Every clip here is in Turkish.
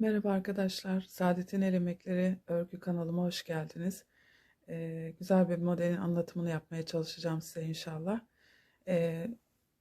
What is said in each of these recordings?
Merhaba arkadaşlar, Saadet'in El Emekleri örgü kanalıma hoş geldiniz. Ee, güzel bir modelin anlatımını yapmaya çalışacağım size inşallah. Ee,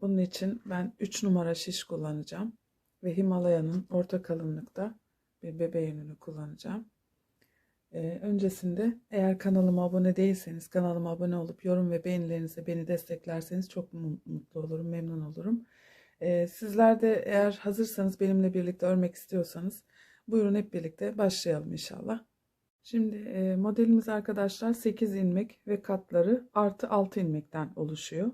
bunun için ben 3 numara şiş kullanacağım ve Himalaya'nın orta kalınlıkta bir bebe yününü kullanacağım. Ee, öncesinde eğer kanalıma abone değilseniz kanalıma abone olup yorum ve beğenilerinizle beni desteklerseniz çok mu- mutlu olurum, memnun olurum. Ee, sizler de eğer hazırsanız benimle birlikte örmek istiyorsanız buyurun hep birlikte başlayalım inşallah. Şimdi e, modelimiz arkadaşlar 8 ilmek ve katları artı 6 ilmekten oluşuyor.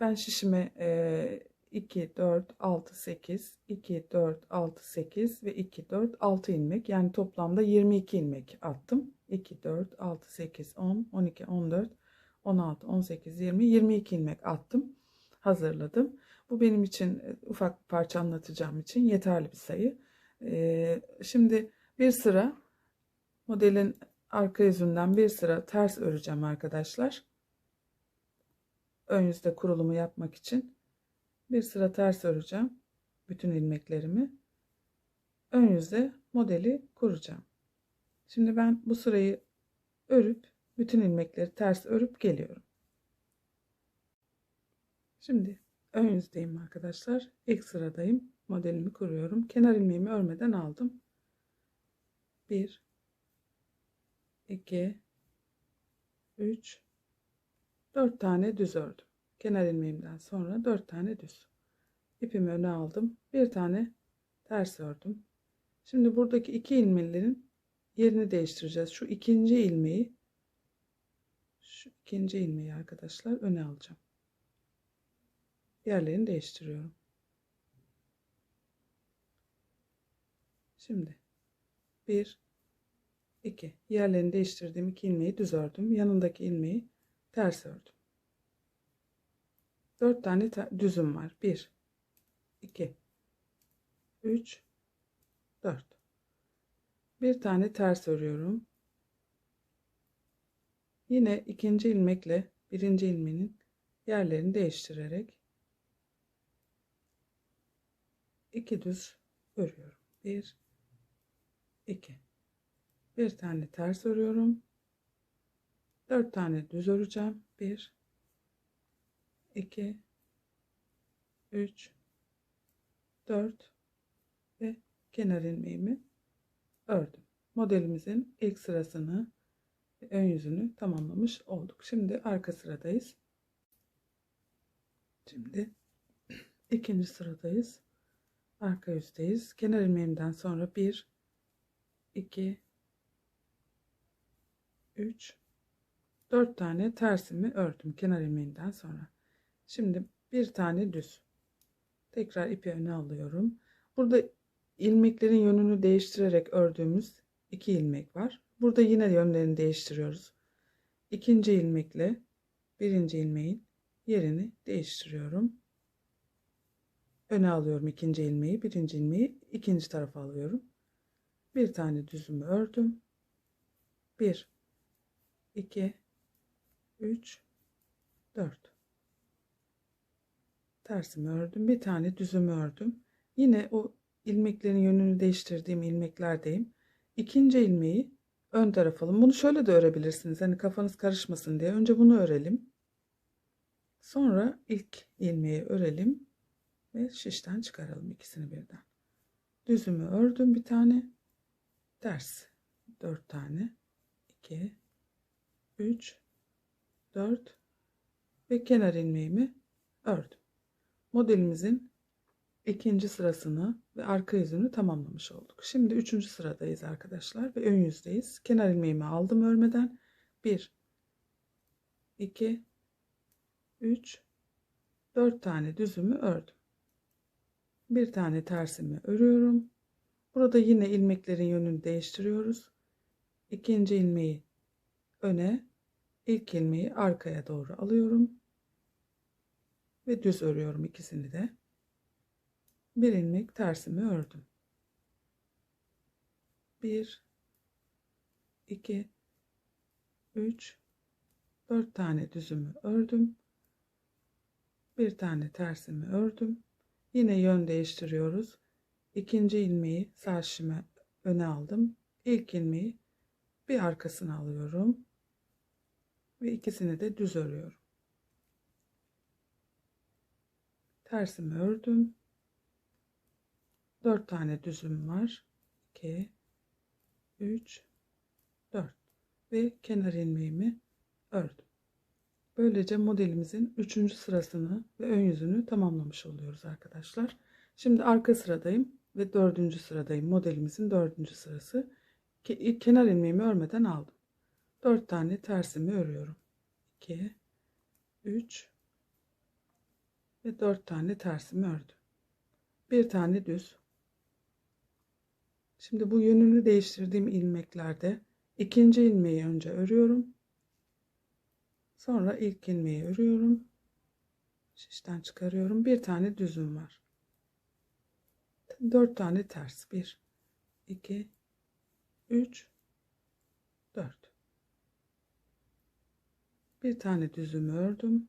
Ben şişime e, 2, 4, 6, 8, 2, 4, 6, 8 ve 2, 4, 6 ilmek yani toplamda 22 ilmek attım. 2, 4, 6, 8, 10, 12, 14, 16, 18, 20, 22 ilmek attım. Hazırladım. Bu benim için e, ufak parça anlatacağım için yeterli bir sayı. Ee, şimdi bir sıra modelin arka yüzünden bir sıra ters öreceğim arkadaşlar. Ön yüzde kurulumu yapmak için bir sıra ters öreceğim. Bütün ilmeklerimi. Ön yüzde modeli kuracağım. Şimdi ben bu sırayı örüp bütün ilmekleri ters örüp geliyorum. Şimdi ön yüzdeyim arkadaşlar. İlk sıradayım. Modelimi kuruyorum. Kenar ilmeğimi örmeden aldım. 1 2 3 4 tane düz ördüm. Kenar ilmeğimden sonra 4 tane düz. İpimi öne aldım. Bir tane ters ördüm. Şimdi buradaki iki ilmeklerin yerini değiştireceğiz. Şu ikinci ilmeği şu ikinci ilmeği arkadaşlar öne alacağım. Yerlerini değiştiriyorum. Şimdi 1 2 yerlerini değiştirdiğim iki ilmeği düz ördüm. Yanındaki ilmeği ters ördüm. 4 tane düzüm var. 1 2 3 4 bir tane ters örüyorum. Yine ikinci ilmekle birinci ilmeğin yerlerini değiştirerek iki düz örüyorum. 1 2 bir tane ters örüyorum. 4 tane düz öreceğim. 1 2 3 4 ve kenar ilmeğimi ördüm. Modelimizin ilk sırasını ve ön yüzünü tamamlamış olduk. Şimdi arka sıradayız. Şimdi ikinci sıradayız. Arka yüzdeyiz. Kenar ilmeğimden sonra 1 2 3 4 tane tersimi ördüm kenar ilmeğinden sonra. Şimdi bir tane düz. Tekrar ipi öne alıyorum. Burada ilmeklerin yönünü değiştirerek ördüğümüz iki ilmek var. Burada yine yönlerini değiştiriyoruz. İkinci ilmekle birinci ilmeğin yerini değiştiriyorum. Öne alıyorum ikinci ilmeği birinci ilmeği ikinci tarafa alıyorum bir tane düzümü ördüm. 1 2 3 4 tersimi ördüm. Bir tane düzümü ördüm. Yine o ilmeklerin yönünü değiştirdiğim ilmeklerdeyim. İkinci ilmeği ön tarafa alın bunu şöyle de örebilirsiniz. Hani kafanız karışmasın diye. Önce bunu örelim. Sonra ilk ilmeği örelim ve şişten çıkaralım ikisini birden. Düzümü ördüm bir tane ters 4 tane 2 3 4 ve kenar ilmeğimi ördüm. Modelimizin ikinci sırasını ve arka yüzünü tamamlamış olduk. Şimdi üçüncü sıradayız arkadaşlar ve ön yüzdeyiz. Kenar ilmeğimi aldım örmeden. 1 2 3 4 tane düzümü ördüm. Bir tane tersimi örüyorum. Burada yine ilmeklerin yönünü değiştiriyoruz. İkinci ilmeği öne, ilk ilmeği arkaya doğru alıyorum. Ve düz örüyorum ikisini de. Bir ilmek tersimi ördüm. 1 2 3 4 tane düzümü ördüm. Bir tane tersimi ördüm. Yine yön değiştiriyoruz. İkinci ilmeği sağ şişime öne aldım. İlk ilmeği bir arkasına alıyorum. Ve ikisini de düz örüyorum. Tersimi ördüm. 4 tane düzüm var. 2 3 4 ve kenar ilmeğimi ördüm. Böylece modelimizin 3. sırasını ve ön yüzünü tamamlamış oluyoruz arkadaşlar. Şimdi arka sıradayım ve 4. sıradayım. Modelimizin 4. sırası. Kenar ilmeğimi örmeden aldım. 4 tane tersimi örüyorum. 2 3 ve 4 tane tersimi ördüm. Bir tane düz. Şimdi bu yönünü değiştirdiğim ilmeklerde ikinci ilmeği önce örüyorum. Sonra ilk ilmeği örüyorum. Şişten çıkarıyorum. Bir tane düzüm var. Dört tane ters. Bir, iki, üç, dört. Bir tane düzümü ördüm.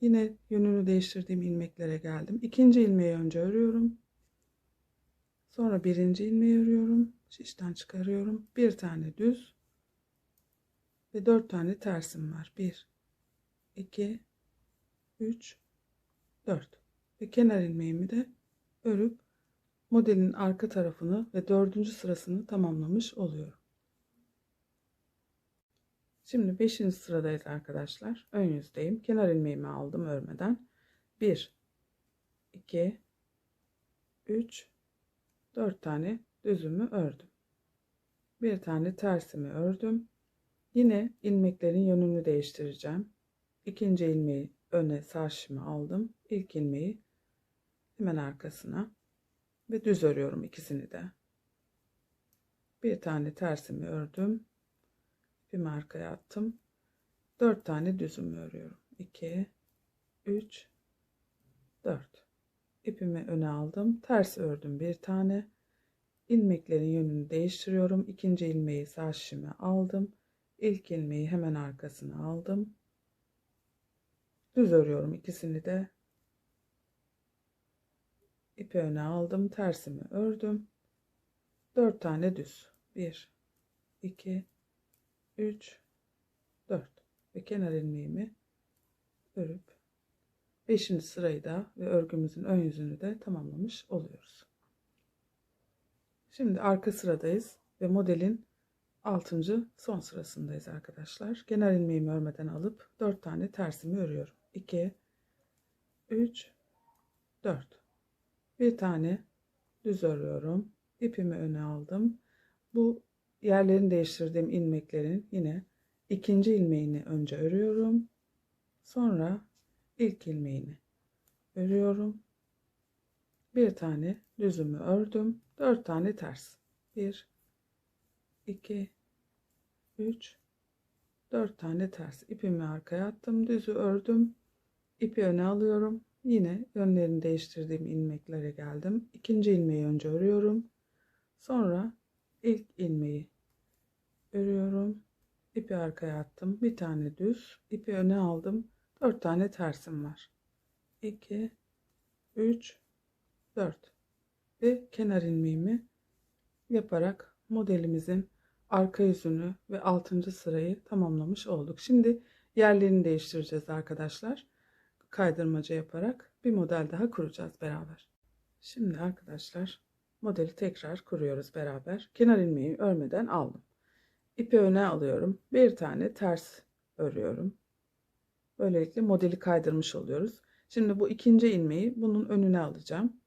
Yine yönünü değiştirdiğim ilmeklere geldim. İkinci ilmeği önce örüyorum. Sonra birinci ilmeği örüyorum. Şişten çıkarıyorum. Bir tane düz ve dört tane tersim var. Bir, iki, üç, dört. Ve kenar ilmeğimi de örüp modelin arka tarafını ve dördüncü sırasını tamamlamış oluyorum. Şimdi 5. sıradayız arkadaşlar. Ön yüzdeyim. Kenar ilmeğimi aldım örmeden. 1 2 3 4 tane düzümü ördüm. Bir tane tersimi ördüm. Yine ilmeklerin yönünü değiştireceğim. İkinci ilmeği öne sağ şişime aldım. İlk ilmeği hemen arkasına ve düz örüyorum ikisini de. Bir tane tersimi ördüm ipimi arkaya attım. 4 tane düzümü örüyorum. 2 3 4 ipimi öne aldım. Ters ördüm bir tane. ilmeklerin yönünü değiştiriyorum. İkinci ilmeği sağ şişime aldım. İlk ilmeği hemen arkasına aldım. Düz örüyorum ikisini de. İpi öne aldım. Tersimi ördüm. 4 tane düz. 1 2 3 4 ve kenar ilmeğimi örüp 5. sırayı da ve örgümüzün ön yüzünü de tamamlamış oluyoruz. Şimdi arka sıradayız ve modelin 6. son sırasındayız arkadaşlar. Kenar ilmeğimi örmeden alıp 4 tane tersimi örüyorum. 2 3 4 bir tane düz örüyorum. İpimi öne aldım. Bu yerlerini değiştirdiğim ilmeklerin yine ikinci ilmeğini önce örüyorum. Sonra ilk ilmeğini örüyorum. Bir tane düzümü ördüm. Dört tane ters. Bir, iki, üç, dört tane ters. İpimi arkaya attım. Düzü ördüm. İpi öne alıyorum. Yine yönlerini değiştirdiğim ilmeklere geldim. İkinci ilmeği önce örüyorum. Sonra ilk ilmeği örüyorum. İpi arkaya attım. Bir tane düz. ipi öne aldım. Dört tane tersim var. 2 3 4 ve kenar ilmeğimi yaparak modelimizin arka yüzünü ve altıncı sırayı tamamlamış olduk. Şimdi yerlerini değiştireceğiz arkadaşlar. Kaydırmaca yaparak bir model daha kuracağız beraber. Şimdi arkadaşlar modeli tekrar kuruyoruz beraber. Kenar ilmeği örmeden aldım ipi öne alıyorum. Bir tane ters örüyorum. Böylelikle modeli kaydırmış oluyoruz. Şimdi bu ikinci ilmeği bunun önüne alacağım.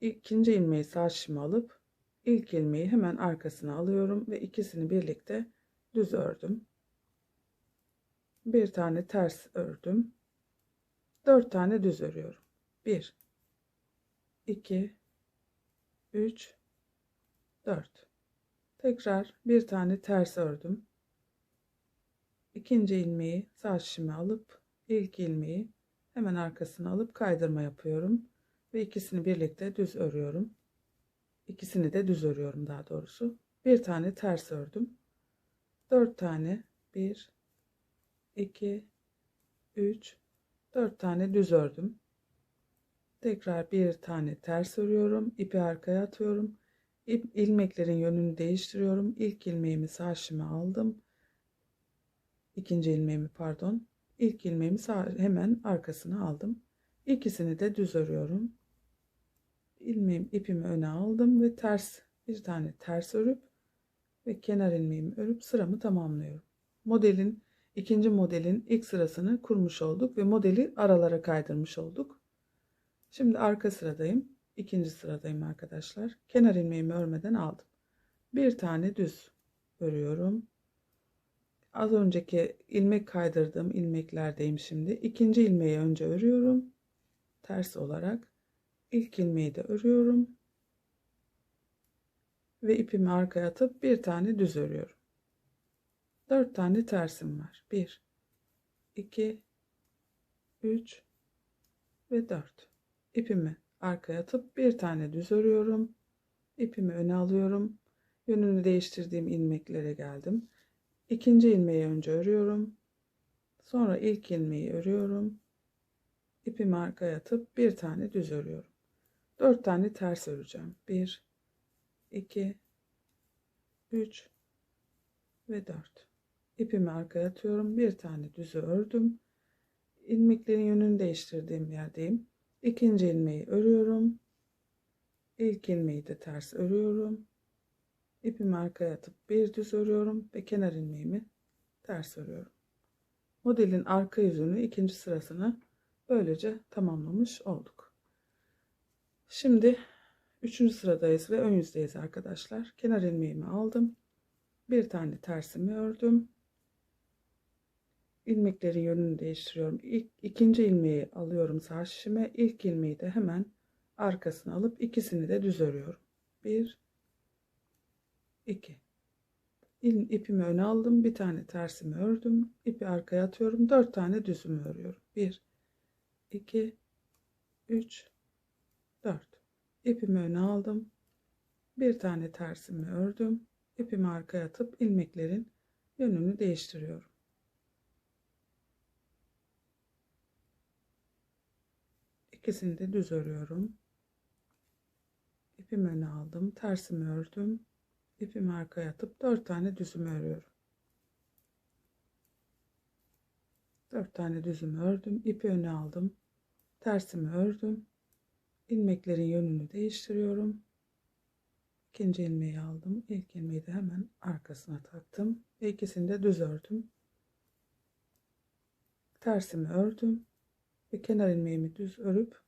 İkinci ilmeği sağ şişime alıp ilk ilmeği hemen arkasına alıyorum ve ikisini birlikte düz ördüm. Bir tane ters ördüm. Dört tane düz örüyorum. Bir, iki, üç, dört. Tekrar bir tane ters ördüm. İkinci ilmeği sağ şişime alıp ilk ilmeği hemen arkasına alıp kaydırma yapıyorum ve ikisini birlikte düz örüyorum. İkisini de düz örüyorum daha doğrusu. Bir tane ters ördüm. Dört tane bir, iki, üç, dört tane düz ördüm. Tekrar bir tane ters örüyorum. ipi arkaya atıyorum İp, ilmeklerin yönünü değiştiriyorum. İlk ilmeğimi sağ şişime aldım. İkinci ilmeğimi pardon. İlk ilmeğimi sağ, hemen arkasına aldım. İkisini de düz örüyorum. İlmeğim ipimi öne aldım ve ters bir tane ters örüp ve kenar ilmeğimi örüp sıramı tamamlıyorum. Modelin ikinci modelin ilk sırasını kurmuş olduk ve modeli aralara kaydırmış olduk. Şimdi arka sıradayım. İkinci sıradayım arkadaşlar. Kenar ilmeğimi örmeden aldım. Bir tane düz örüyorum. Az önceki ilmek kaydırdığım ilmeklerdeyim şimdi. İkinci ilmeği önce örüyorum. Ters olarak. İlk ilmeği de örüyorum. Ve ipimi arkaya atıp bir tane düz örüyorum. Dört tane tersim var. Bir, iki, üç ve dört. İpimi arkaya atıp bir tane düz örüyorum. İpimi öne alıyorum. Yönünü değiştirdiğim ilmeklere geldim. İkinci ilmeği önce örüyorum. Sonra ilk ilmeği örüyorum. İpimi arkaya atıp bir tane düz örüyorum. Dört tane ters öreceğim. Bir, iki, üç ve dört. İpimi arkaya atıyorum. Bir tane düzü ördüm. İlmeklerin yönünü değiştirdiğim yerdeyim. İkinci ilmeği örüyorum. İlk ilmeği de ters örüyorum. İpimi arkaya atıp bir düz örüyorum ve kenar ilmeğimi ters örüyorum. Modelin arka yüzünü ikinci sırasını böylece tamamlamış olduk. Şimdi üçüncü sıradayız ve ön yüzdeyiz arkadaşlar. Kenar ilmeğimi aldım. Bir tane tersimi ördüm. İlmeklerin yönünü değiştiriyorum. İlk, ikinci ilmeği alıyorum sağ şişime. İlk ilmeği de hemen arkasına alıp ikisini de düz örüyorum. Bir, iki. İl, ipimi öne aldım. Bir tane tersimi ördüm. İpi arkaya atıyorum. Dört tane düzümü örüyorum. Bir, iki, üç, dört. İpimi öne aldım. Bir tane tersimi ördüm. İpimi arkaya atıp ilmeklerin yönünü değiştiriyorum. İkisini de düz örüyorum. İpimi öne aldım. Tersimi ördüm. İpimi arkaya atıp dört tane düzümü örüyorum. Dört tane düzümü ördüm. İpi öne aldım. Tersimi ördüm. İlmeklerin yönünü değiştiriyorum. İkinci ilmeği aldım. İlk ilmeği de hemen arkasına taktım. Ve ikisini de düz ördüm. Tersimi ördüm ve kenar ilmeğimi düz örüp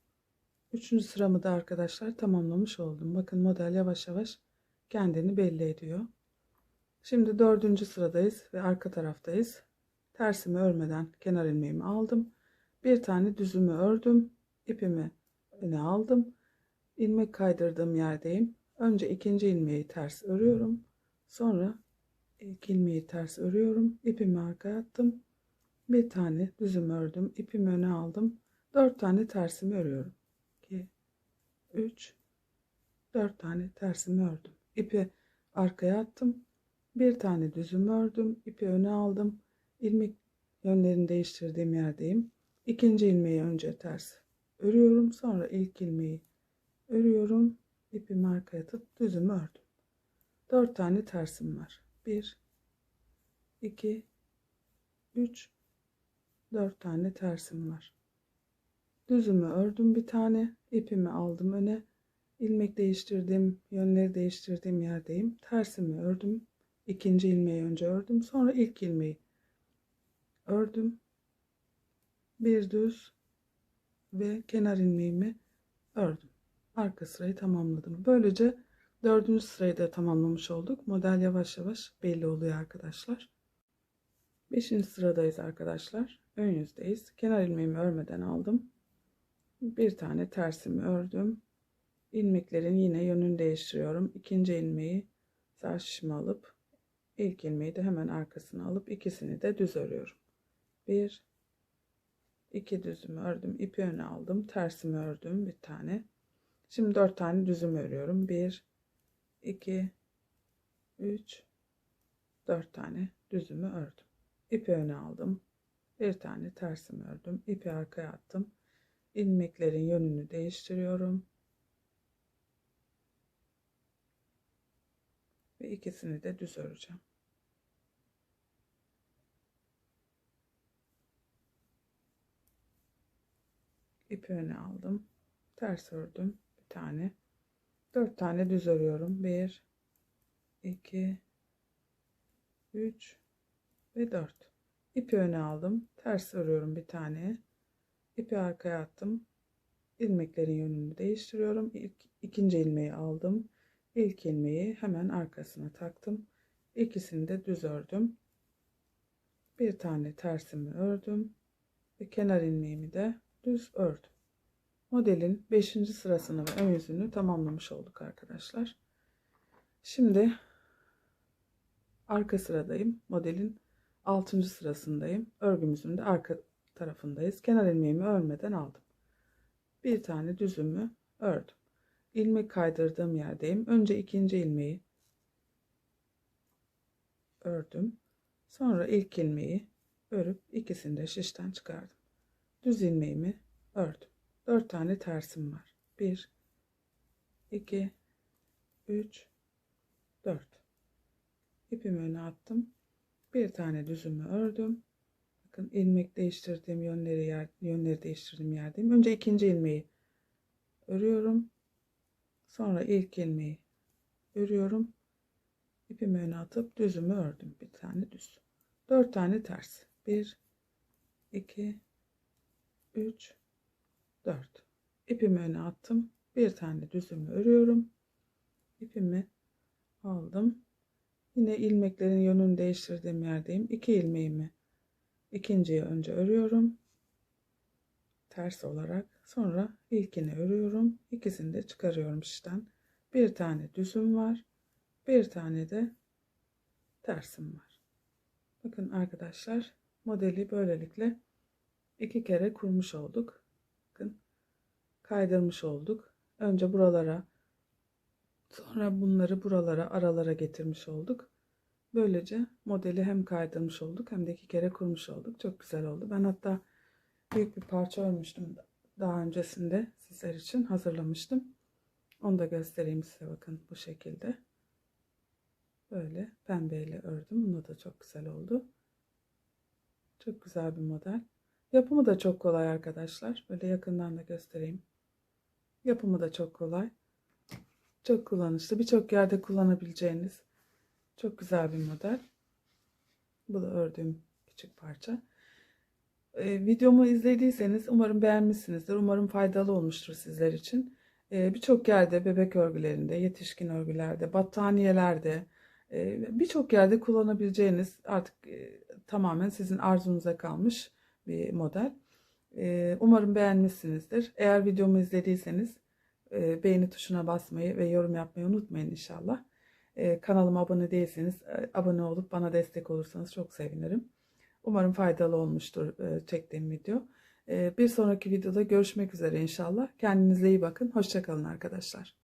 üçüncü sıramı da arkadaşlar tamamlamış oldum. Bakın model yavaş yavaş kendini belli ediyor. Şimdi dördüncü sıradayız ve arka taraftayız. Tersimi örmeden kenar ilmeğimi aldım. Bir tane düzümü ördüm. ipimi öne aldım. ilmek kaydırdığım yerdeyim. Önce ikinci ilmeği ters örüyorum. Sonra ilk ilmeği ters örüyorum. ipimi arkaya attım bir tane düzüm ördüm ipimi öne aldım. Dört tane tersimi örüyorum. 2 3 4 tane tersimi ördüm. İpi arkaya attım. Bir tane düzüm ördüm ipi öne aldım. İlmek yönlerini değiştirdiğim yerdeyim. İkinci ilmeği önce ters örüyorum sonra ilk ilmeği örüyorum. İpimi arkaya atıp düzümü ördüm. Dört tane tersim var. 1 2 3 4 tane tersim var. Düzümü ördüm bir tane. ipimi aldım öne. ilmek değiştirdim. Yönleri değiştirdiğim yerdeyim. Tersimi ördüm. ikinci ilmeği önce ördüm. Sonra ilk ilmeği ördüm. Bir düz ve kenar ilmeğimi ördüm. Arka sırayı tamamladım. Böylece dördüncü sırayı da tamamlamış olduk. Model yavaş yavaş belli oluyor arkadaşlar. Beşinci sıradayız arkadaşlar ön yüzdeyiz. Kenar ilmeğimi örmeden aldım. Bir tane tersimi ördüm. İlmeklerin yine yönünü değiştiriyorum. İkinci ilmeği sağ şişime alıp ilk ilmeği de hemen arkasına alıp ikisini de düz örüyorum. Bir, iki düzümü ördüm. ipi öne aldım. Tersimi ördüm bir tane. Şimdi dört tane düzüm örüyorum. Bir, iki, üç, dört tane düzümü ördüm. İpi öne aldım bir tane tersimi ördüm ipi arkaya attım ilmeklerin yönünü değiştiriyorum ve ikisini de düz öreceğim. İpi öne aldım. Ters ördüm. Bir tane. Dört tane düz örüyorum. Bir, iki, üç ve dört. İpi öne aldım. Ters örüyorum bir tane. İpi arkaya attım. İlmeklerin yönünü değiştiriyorum. İlk, ikinci ilmeği aldım. İlk ilmeği hemen arkasına taktım. İkisini de düz ördüm. Bir tane tersimi ördüm. Ve kenar ilmeğimi de düz ördüm. Modelin 5. sırasını ve ön yüzünü tamamlamış olduk arkadaşlar. Şimdi arka sıradayım. Modelin 6. sırasındayım. Örgümüzün de arka tarafındayız. Kenar ilmeğimi örmeden aldım. Bir tane düzümü ördüm. İlmek kaydırdığım yerdeyim. Önce ikinci ilmeği ördüm. Sonra ilk ilmeği örüp ikisini de şişten çıkardım. Düz ilmeğimi ördüm. 4 tane tersim var. 1 2 3 4 İpimi öne attım. Bir tane düzümü ördüm. Bakın ilmek değiştirdiğim yönleri yer, yönleri değiştirdiğim yerdeyim. Önce ikinci ilmeği örüyorum. Sonra ilk ilmeği örüyorum. İpimi öne atıp düzümü ördüm. Bir tane düz. 4 tane ters. 1 2 3 4 ipimi öne attım bir tane düzümü örüyorum ipimi aldım yine ilmeklerin yönünü değiştirdiğim yerdeyim. İki ilmeğimi ikinciye önce örüyorum. Ters olarak. Sonra ilkini örüyorum. İkisini de çıkarıyorum işten. Bir tane düzüm var. Bir tane de tersim var. Bakın arkadaşlar modeli böylelikle iki kere kurmuş olduk. Bakın kaydırmış olduk. Önce buralara sonra bunları buralara aralara getirmiş olduk. Böylece modeli hem kaydırmış olduk hem de iki kere kurmuş olduk. Çok güzel oldu. Ben hatta büyük bir parça örmüştüm daha öncesinde sizler için hazırlamıştım. Onu da göstereyim size bakın bu şekilde. Böyle pembeyle ördüm. Bunu da çok güzel oldu. Çok güzel bir model. Yapımı da çok kolay arkadaşlar. Böyle yakından da göstereyim. Yapımı da çok kolay. Çok kullanışlı. Birçok yerde kullanabileceğiniz çok güzel bir model. Bu da ördüğüm küçük parça. Ee, videomu izlediyseniz umarım beğenmişsinizdir. Umarım faydalı olmuştur sizler için. Ee, Birçok yerde bebek örgülerinde, yetişkin örgülerde, battaniyelerde, e, birçok yerde kullanabileceğiniz artık e, tamamen sizin arzunuza kalmış bir model. Ee, umarım beğenmişsinizdir. Eğer videomu izlediyseniz e, beğeni tuşuna basmayı ve yorum yapmayı unutmayın inşallah. Ee, kanalıma abone değilseniz e, abone olup bana destek olursanız çok sevinirim. Umarım faydalı olmuştur e, çektiğim video. Ee, bir sonraki videoda görüşmek üzere inşallah. Kendinize iyi bakın. Hoşçakalın arkadaşlar.